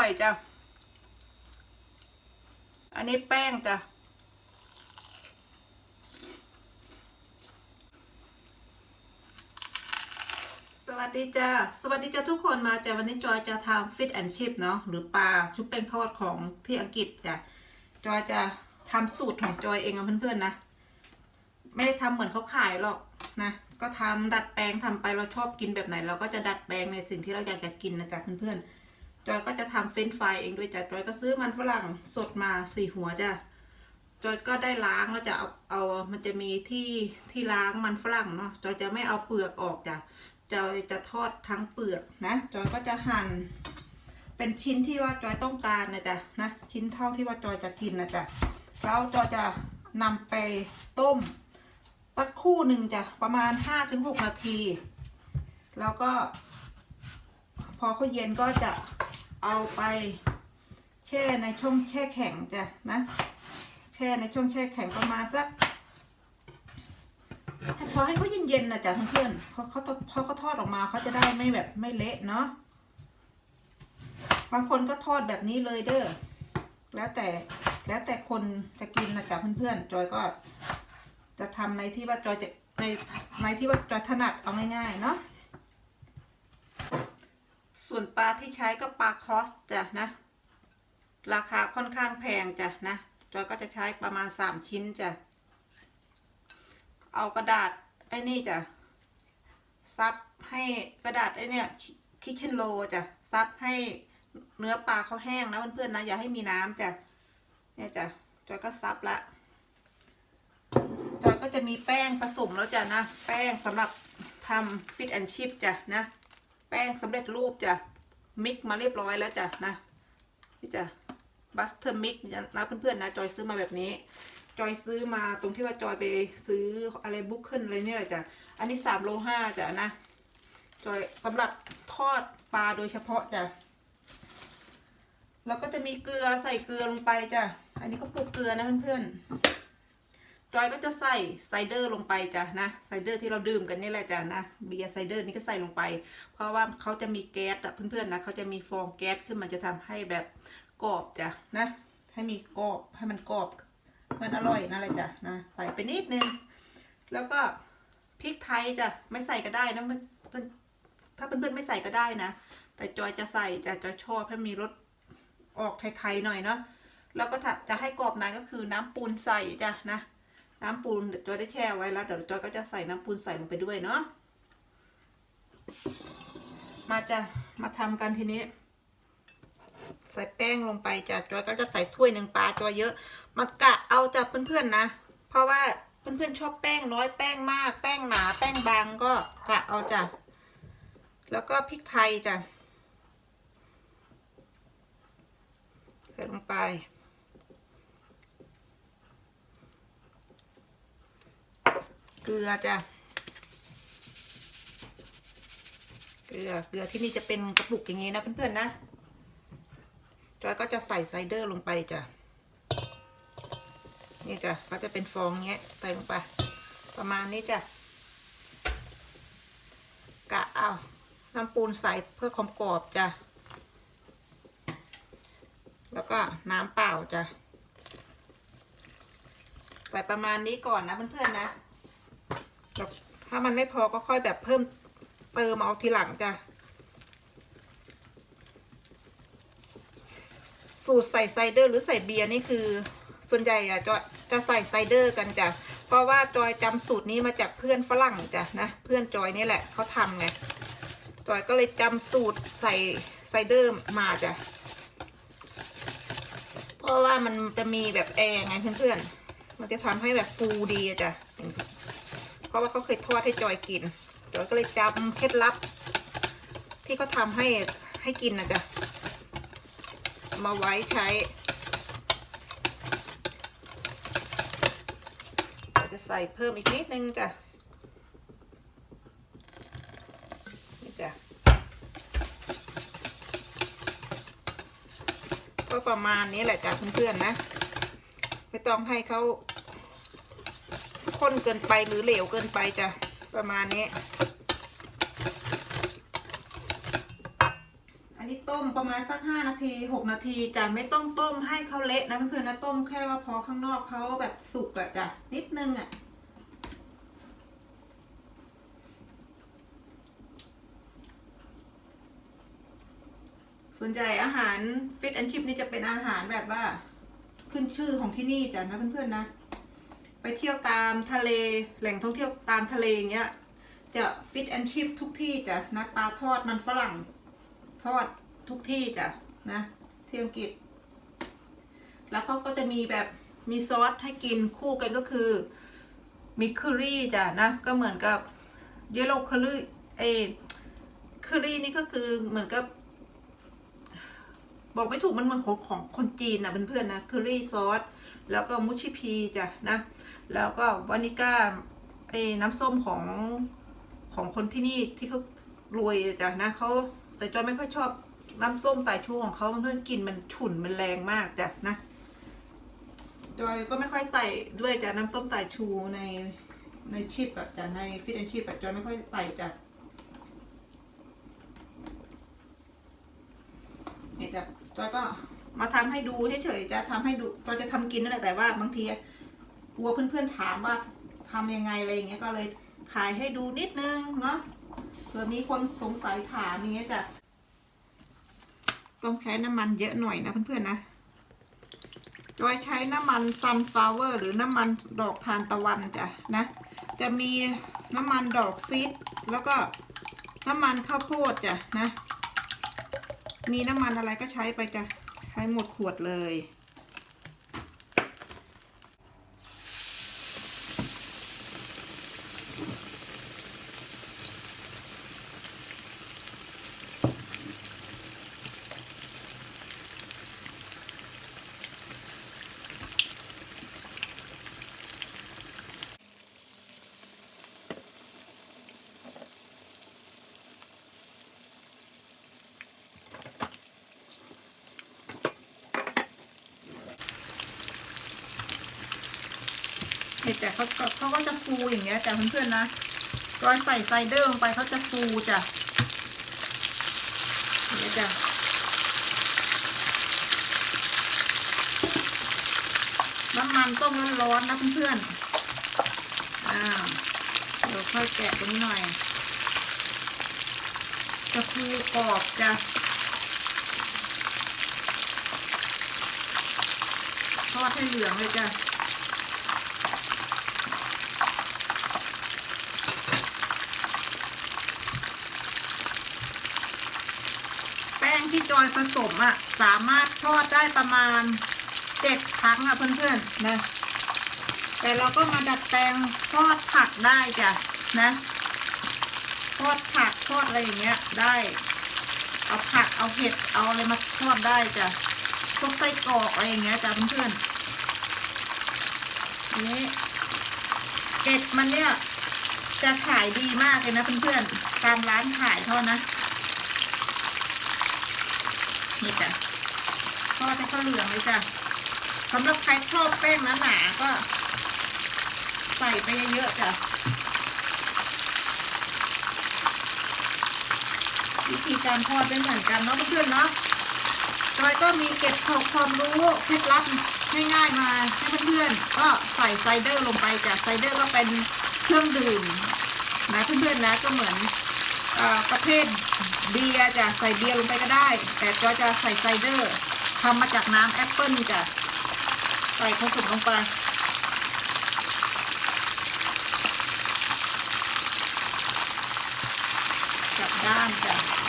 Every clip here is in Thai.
อยจ้ะ อันนี้แป้งจ้ะ สวัสดีจ้าสวัสดีจ้าทุกคนมาจ้ะวันนี้จอยจะทำฟิตแอนชิพเนาะหรือปลาชุบแป้งทอดของที่อังกฤษจ้ะ จอยจะทำสูตรของจอยเองกับเพื่อนๆนะ ไม่ได้ทำเหมือนเขาขายหรอกนะ ก็ทำดัดแปลงทำไปเราชอบกินแบบไหน เราก็จะดัดแปลงในสิ่งที่เราอยากจะกินนะจ๊ะเพื่อนๆ จอยก็จะทำเฟรนฟรายเองด้วยจ้ะจอยก็ซื้อมันฝรั่งสดมาสี่หัวจ้ะจอยก็ได้ล้างแล้วจะเอาเอามันจะมีที่ที่ล้างมันฝรั่งเนาะจอยจะไม่เอาเปลือกออกจ้ะจอยจะทอดทั้งเปลือกนะจอยก็จะหั่นเป็นชิ้นที่ว่าจอยต้องการนะจ๊ะนะชิ้นเท่าที่ว่าจอยจะกินนะจ๊ะแล้วจอยจะนำไปต้มสักคู่หนึ่งจ้ะประมาณห้าถึงหกนาที แล้วก็ พอเขาเย็นก็จะ เอาไปแช่ในช่องแช่แข็งจ้ะนะ แช่ในช่องแช่แข็งประมาณสักพอให้เขาเย็นๆนะจ๊ะเพื่อนๆเพราะเขาพอเขาทอดออกมาเขาจะได้ไม่แบบไม่เละเนาะบางคนก็ทอดแบบนี้เลยเด้อแล้วแต่แล้วแต่คนจะกินนะจ๊ะเพื่อนๆจอยก็จะทำในที่ว่าจอยจะในในที่ว่าจอยถนัดเอาง่ายๆเนาะ วนปลาที่ใช้ก็ปลาคอสจ้ะนะ ราคาค่อนข้างแพงจ้ะนะจอยก็จะใช้ประมาณสามชิ้นจ้ะ เอากระดาษไอ้นี่จ้ะ ซับให้กระดาษไอ้เนี่ยคิเชนโลจ้ะ ซับให้เนื้อปลาเขาแห้งนะเพื่อนๆนะ อย่าให้มีน้ำจ้ะ เนี่ยจ้ะ จอยก็ซับละ จอยก็จะมีแป้งผสมแล้วจ้ะนะ แป้งสำหรับทำฟิตแอนชิพจ้ะนะ แป้งสำเร็จรูปจ้ะมิกมาเรียบร้อยแล้วจ้ะนะนี่จ้ะบัสเตอร์มิกนะเพื่อนๆนะจอยซื้อมาแบบนี้ จอยซื้อมาตรงที่ว่าจอยไปซื้ออะไรบุ๊กเกิลอะไรนี่แหละจ้ะอันนี้สามโลห้าจ้ะนะจอยสำหรับทอดปลาโดยเฉพาะจ้ะแล้วก็จะมีเกลือใส่เกลือลงไปจ้ะอันนี้ก็ปลูกเกลือนะเพื่อนๆ จอยก็จะใส่ไซเดอร์ลงไปจ้ะนะไซเดอร์ที่เราดื่มกันนี่แหละจ้ะนะเบียร์ไซเดอร์นี่ก็ใส่ลงไป เพราะว่าเขาจะมีแก๊สอะเพื่อนๆนะเขาจะมีฟองแก๊สขึ้นมันจะทำให้แบบกรอบจ้ะนะ ให้มีกรอบให้มันกรอบ มันอร่อยนั่นแหละจ้ะนะใส่ไปนิดนึง แล้วก็พริกไทยจ้ะไม่ใส่ก็ได้นะเพื่อนถ้าเพื่อนๆไม่ใส่ก็ได้นะ แต่จอยจะใส่จะจอยชอบให้มีรสออกไทยๆหน่อยเนาะแล้วก็จะให้กรอบนานก็คือน้ำปูนใส่จ้ะนะ น้ำปูนเดี๋ยวจอยได้แช่ไว้แล้วเดี๋ยวจอยก็จะใส่น้ำปูนใส่ลงไปด้วยเนาะมาจะมาทำกันทีนี้ ใส่แป้งลงไปจ้ะจอยก็จะใส่ถ้วยหนึ่งปลาจอยเยอะมันกะเอาจ้ะเพื่อนๆนะ เพราะว่าเพื่อนๆชอบแป้งน้อยแป้งมาก แป้งหนา แป้งบางก็กะเอาจ้ะแล้วก็พริกไทยจ้ะใส่ลงไป เกลือจ้ะ เกลือ เกลือที่นี่จะเป็นกระปุกอย่างนี้นะเพื่อนๆนะ จอยก็จะใส่ไซเดอร์ลงไปจ้ะ นี่จ้ะ ก็จะเป็นฟองเงี้ย ใส่ลงไป ประมาณนี้จ้ะ กะเอาน้ำปูนใส่เพื่อความกรอบจ้ะ แล้วก็น้ำเปล่าจ้ะ ใส่ประมาณนี้ก่อนนะเพื่อนๆนะ ถ้ามันไม่พอก็ค่อยแบบเพิ่มเติมเอาทีหลังจ้ะ สูตรใส่ไซเดอร์หรือใส่เบียร์นี่คือ ส่วนใหญ่อะจะจะใส่ไซเดอร์กันจ้ะ เพราะว่าจอยจำสูตรนี้มาจากเพื่อนฝรั่งจ้ะนะ เพื่อนจอยนี่แหละเขาทำไง จอยก็เลยจำสูตรใส่ไซเดอร์มาจ้ะ เพราะว่ามันจะมีแบบแอร์ไงเพื่อนๆ มันจะทำให้แบบฟูดีจ้ะ เพราะว่าเขาเคยทอดให้จอยกินจอยก็เลยจำเคล็ดลับ ที่เขาทำให้ให้กินนะจ๊ะมาไว้ใช้จะใส่เพิ่มอีกนิดนึงจ้ะนี่จ้ะก็ประมาณนี้แหละจ้ะเพื่อนๆนะ ไม่ต้องให้เขา ข้นเกินไปหรือเหลวเกินไปจ้ะประมาณนี้ อันนี้ต้มประมาณสักห้านาทีหกนาทีจะไม่ต้องต้มให้เขาเละนะเพื่อนๆนะต้มแค่ว่าพอข้างนอกเขาแบบสุกอะจ้ะนิดนึงอะส่วนใหญ่อาหารฟิตแอนชิพนี่จะเป็นอาหารแบบว่า ขึ้นชื่อของที่นี่จ้ะนะเพื่อนๆนะ ไปเที่ยวตามทะเล แหล่งท่องเที่ยวตามทะเลอย่างเงี้ย จะฟิตแอนชิพทุกที่จ้ะนะปลาทอดมันฝรั่งทอดทุกที่จ้ะนะที่อังกฤษ แล้วเขาก็จะมีแบบมีซอสให้กินคู่กันก็คือมีคอรี่จ้ะนะก็เหมือนกับเยลโลคอรี่เอคอรี่นี่ก็คือเหมือนกับ บอกไม่ถูกมันเหมือนของของคนจีนนะเพื่อนๆนะคอรี่ซอส แล้วก็มุชิพีจ้ะนะ แล้วก็วานิก้าไอ้น้ำส้มของของคนที่นี่ที่เขารวยจ้ะนะเขาแต่จอยไม่ค่อยชอบน้ำส้มไต่ชูของเขาเพื่อนๆกินมันฉุนมันแรงมากจ้ะนะจอยก็ไม่ค่อยใส่ด้วยจ้ะน้ำส้มไต่ชูในในชิปอะจ้ะในฟิตแอนชิปอะจอยไม่ค่อยใส่จ้ะเนี่ยจ้ะจอยก็ ให้ดูเฉยๆจะทำให้ดูจอยจะทำกินนั่นแหละแต่ว่าบางทีกลัวเพื่อนๆถามว่าทำยังไงอะไรอย่างเงี้ยก็เลยถ่ายให้ดูนิดนึงเนาะเผื่อมีคนสงสัยถามอย่างเงี้ยจ้ะต้องใช้น้ำมันเยอะหน่อยนะเพื่อนๆนะโดยใช้น้ำมันซันฟลาวเวอร์หรือน้ำมันดอกทานตะวันจ้ะนะ จะมีน้ำมันดอกซีดแล้วก็น้ำมันข้าวโพดจ้ะนะ มีน้ำมันอะไรก็ใช้ไปจ้ะ ช้หมดขวดเลย็ดแต่เขาเขาก็จะฟูอย่างเงี้ย แต่เพื่อนๆนะรอยใส่ไซเดอร์ลงไปเขาจะฟูจ้ะเงี้ยจ้ะน้ำมันต้มร้อนๆนะเพื่อนๆอ่าเดี๋ยวค่อยแกะตรงนี้หน่อยจะฟูกรอบจ้ะทอดให้เหลืองเลยจ้ะ แป้งที่จ อยผสมอะสามารถทอดได้ประมาณเจ็ดครั้งอะเพื่อนๆนะแต่เราก็มาดัดแปลงทอดผักได้จ้ะนะทอดผักทอดอะไรอย่างเงี้ยได้ เอาผักเอาเห็ดเอาอะไรมาทอดได้จ้ะพวกไส้กรอกอะไรอย่างเงี้ยจ้ะเพื่อนๆนี้เก็ดมันเนี่ยจะขายดีมากเลยนะเพื่อนๆตามร้านขายเท่านะ นี่จ้ะทอดให้ข้าวเหลืองเลยจ้ะสำหรับใครชอบแป้งหนาๆก็ ใส่ไปเยอะๆจ้ะวิธีการทอดเป็นเหมือนกันเนาะเพื่อนๆเนาะจอยก็มีเก็บข้อความรู้เคล็ดลับง่ายๆมาให้เพื่อนๆก็ใส่ไซเดอร์ลงไปจ้ะไซเดอร์ก็เป็นเครื่องดื่มนะเพื่อนๆนะก็เหมือน ประเภทเบียร์จะใส่เบียร์ลงไปก็ได้ แต่ก็จะใส่ไซเดอร์ทำมาจากน้ำแอปเปิลจะใส่ผสมลงไปจับด้านจ้ะ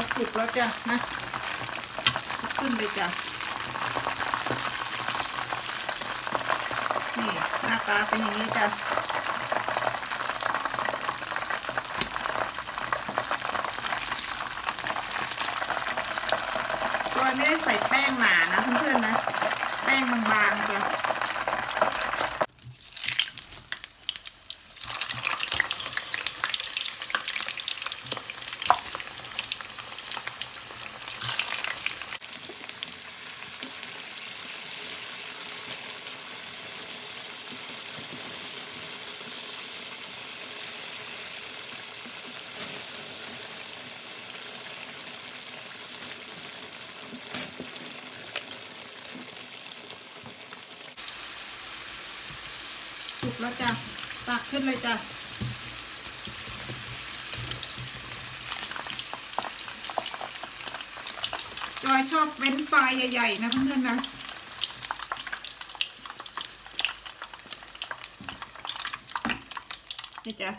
ก็สุกแล้วจ้ะนะขึ้นไปจ้ะนี่หน้าตาเป็นอย่างนี้จ้ะโดยไม่ได้ใส่แป้งหนานะเพื่อนๆนะ แป้งบางๆจ้ะ แล้วจ้ะตักขึ้นเลยจ้ะจอยชอบเว้นไฟรายใหญ่ๆนะเพื่อนๆนะนี่จ้ะ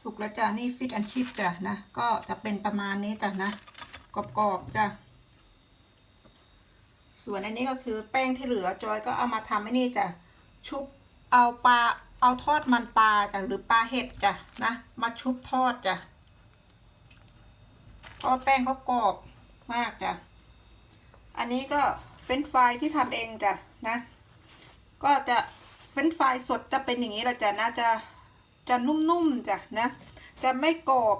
สุกแล้วจ้ะนี่ฟิตอันชิพจ้ะนะ ก็จะเป็นประมาณนี้จ้ะนะกรอบๆจ้ะ ส่วนอันนี้ก็คือแป้งที่เหลือจอยก็เอามาทำไอ้นี่จ้ะชุบเอาปลาเอาทอดมันปลาจ้ะหรือปลาเห็ดจ้ะนะมาชุบทอดจ้ะเพราะว่าแป้งเขากรอบมากจ้ะอันนี้ก็เฟรนช์ฟที่ทำเองจ้ะนะ ก็จะเฟรนช์ฟสดจะเป็นอย่างนี้ละจ้ะนะจะจะนุ่มๆจ้ะนะจะไม่กรอบ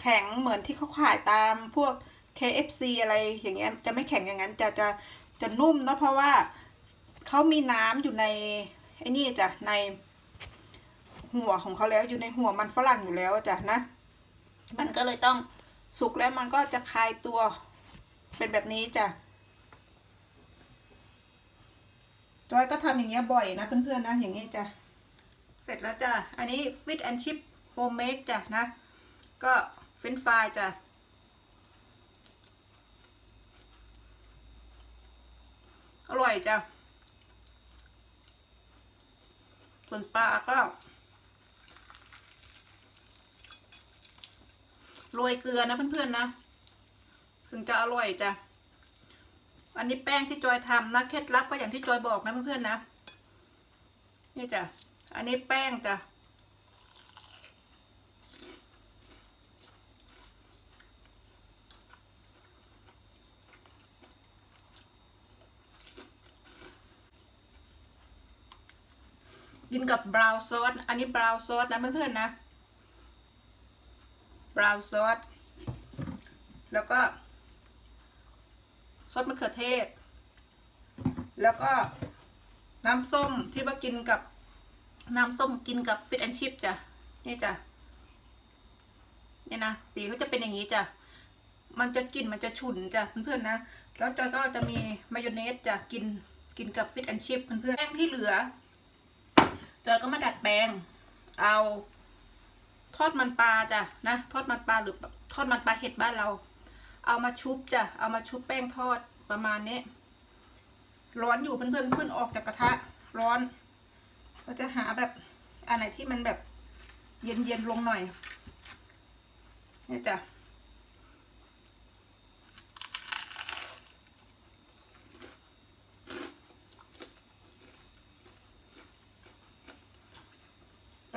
แข็งเหมือนที่เขาขายตามพวก KFC อะไรอย่างเงี้ยจะไม่แข็งอย่างนั้นจะจะ จะนุ่มเนะเพราะว่าเขามีน้ำอยู่ในไอ้นี่จ้ะในหัวของเขาแล้วอยู่ในหัวมันฝรั่งอยู่แล้วจ้ะนะ มันก็เลยต้องสุกแล้วมันก็จะคลายตัวเป็นแบบนี้จ้ะจอยก็ทำอย่างเงี้ยบ่อยนะเพื่อนๆนะอย่างเงี้ยจ้ะเสร็จแล้วจ้ะอันนี้ฟิตแอนชิพโฮมเมดจ้ะนะ ก็เฟรนฟรายจ้ะ อร่อยจ้ะ ส่วนปลาก็โรยเกลือนะเพื่อนๆนะ ถึงจะอร่อยจ้ะ อันนี้แป้งที่จอยทำนะเคล็ดลับก็อย่างที่จอยบอกนะเพื่อนๆนะ นี่จ้ะ อันนี้แป้งจ้ะ กินกับบราวน์ซอส อันนี้บราวน์ซอสนะเพื่อนๆนะบราวน์ซอส แล้วก็ซอสมะเขือเทศ แล้วก็น้ำส้มที่ว่ากินกับน้ำส้มกินกับฟิตแอนชิพจ้ะ นี่จ้ะ นี่นะ สีเขาจะเป็นอย่างนี้จ้ะ มันจะกลิ่นมันจะฉุนจ้ะเพื่อนๆนะ แล้วจอยก็จะมีมายองเนสจ้ะ กินกินกับฟิตแอนชิพเพื่อนๆแป้งที่เหลือ จอยก็มาดัดแปลง เอาทอดมันปลาจ้ะนะทอดมันปลาหรือทอดมันปลาเห็ดบ้านเรา เอามาชุบจ้ะเอามาชุบแป้งทอดประมาณนี้ ร้อนอยู่เพื่อนๆเพื่อนออกจากกระทะร้อนเราจะหาแบบอันไหนที่มันแบบเย็นๆลงหน่อยนี่จ้ะ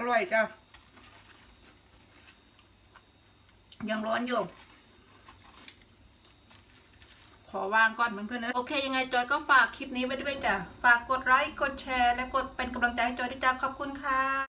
ร่อยจ้ะยังร้อนอยู่ ขอวางก่อนเพื่อนๆนะโอเค ยังไงจอยก็ฝากคลิปนี้ไว้ด้วยจ้ะ ฝากกดไลค์ กดแชร์ และกดเป็นกำลังใจให้จอยด้วยจ้ะขอบคุณค่ะ